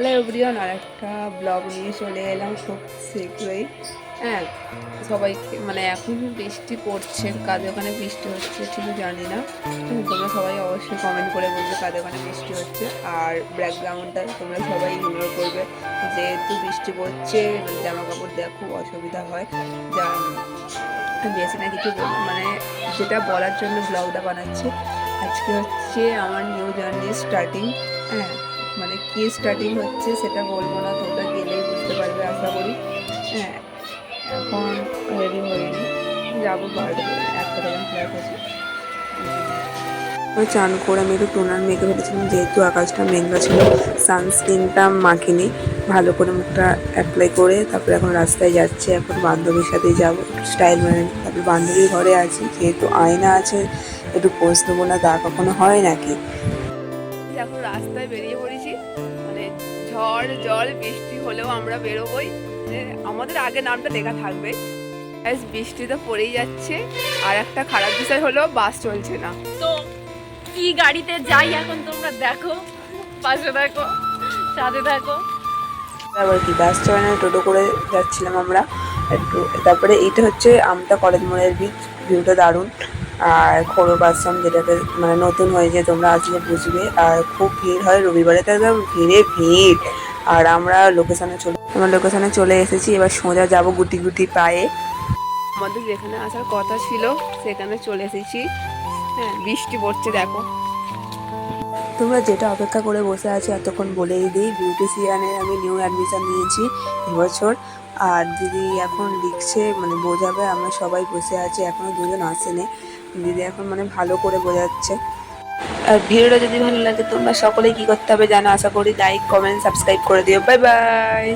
Hello everyone আর একটা blog নিয়ে চলে এলাম খুব শীঘ্রই। হ্যাঁ সবাইকে মানে এখন বৃষ্টি পড়ছে, কাদের ওখানে বৃষ্টি হচ্ছে ঠিক জানি না। তোমরা সবাই অবশ্যই কমেন্ট করে বলবে কাদের ওখানে বৃষ্টি হচ্ছে। আর ব্যাকগ্রাউন্ডটা তোমরা সবাই ইগনোর করবে। যেহেতু বৃষ্টি পড়ছে জামা কাপড় দেওয়া খুব অসুবিধা হয়। যা বেশি না কিছু মানে যেটা বলার জন্য ব্লগটা বানাচ্ছি। আজকে হচ্ছে আমার নিউ জার্নি স্টার্টিং হ্যাঁ মানে কি স্টার্টিং হচ্ছে সেটা বলব না, তোমরা গেলেই বুঝতে পারবে, আশা করি। হ্যাঁ এখন রেডি হয়নি যাব বাড়ি একটা তখন ফ্ল্যাট আছে চান করে আমি একটু টোনার মেখে ফেলেছিলাম যেহেতু আকাশটা মেঘলা ছিল সানস্ক্রিনটা মাখিনি, ভালো করে মুখটা অ্যাপ্লাই করে তারপরে এখন রাস্তায় যাচ্ছে, এখন বান্ধবীর সাথে যাব স্টাইল মানে তারপরে বান্ধবীর ঘরে আছি, যেহেতু আয়না আছে, একটু পোজ দেবো না তা কখনো হয় নাকি? এখন রাস্তায় বেরিয়ে পড়েছি। মানে ঝড় জল বৃষ্টি হলেও আমরা বেরোবই। যে আমাদের আগে নামটা লেখা থাকবে। বৃষ্টি তো পড়েই যাচ্ছে। আর একটা খারাপ বিষয় হলো বাস চলছে না। তো কি গাড়িতে যাই এখন তোমরা দেখো? পাশে দেখো সাথে দেখো। আবার কি বাস চলে না টোটো করে যাচ্ছিলাম আমরা। একটু তারপরে এইটা হচ্ছে আমতা কলেজ মোড়ের বিচ ভিউটা দারুণ। আর খোরব আশ্রম যেটাকে মানে নতুন হয়েছে তোমরা আসলে বুঝবে, আর খুব ভিড় হয় রবিবারে, তো একদম ভিড়ে ভিড়। আর আমরা লোকেশানে চলে, আমরা লোকেশানে চলে এসেছি, এবার সোজা যাব গুটি গুটি পায়ে। আমাদের যেখানে আসার কথা ছিল, সেখানে চলে এসেছি। হ্যাঁ বৃষ্টি পড়ছে, দেখো। তোমরা যেটা অপেক্ষা করে বসে আছো, এতক্ষণ বলেই দিই বিউটিশিয়ানের আমি নিউ অ্যাডমিশন নিয়েছি, এবছর। আর দিদি এখন লিখছে মানে বোঝাবে, আমরা সবাই বসে আছি, এখনও দুজন আসেনি। দিদি এখন মানে ভালো করে বোঝাচ্ছে। আর ভিডিওটা যদি ভালো লাগে, তোমরা সকলেই কি করতে হবে জানো? আশা করি লাইক কমেন্ট সাবস্ক্রাইব করে দিও। Bye bye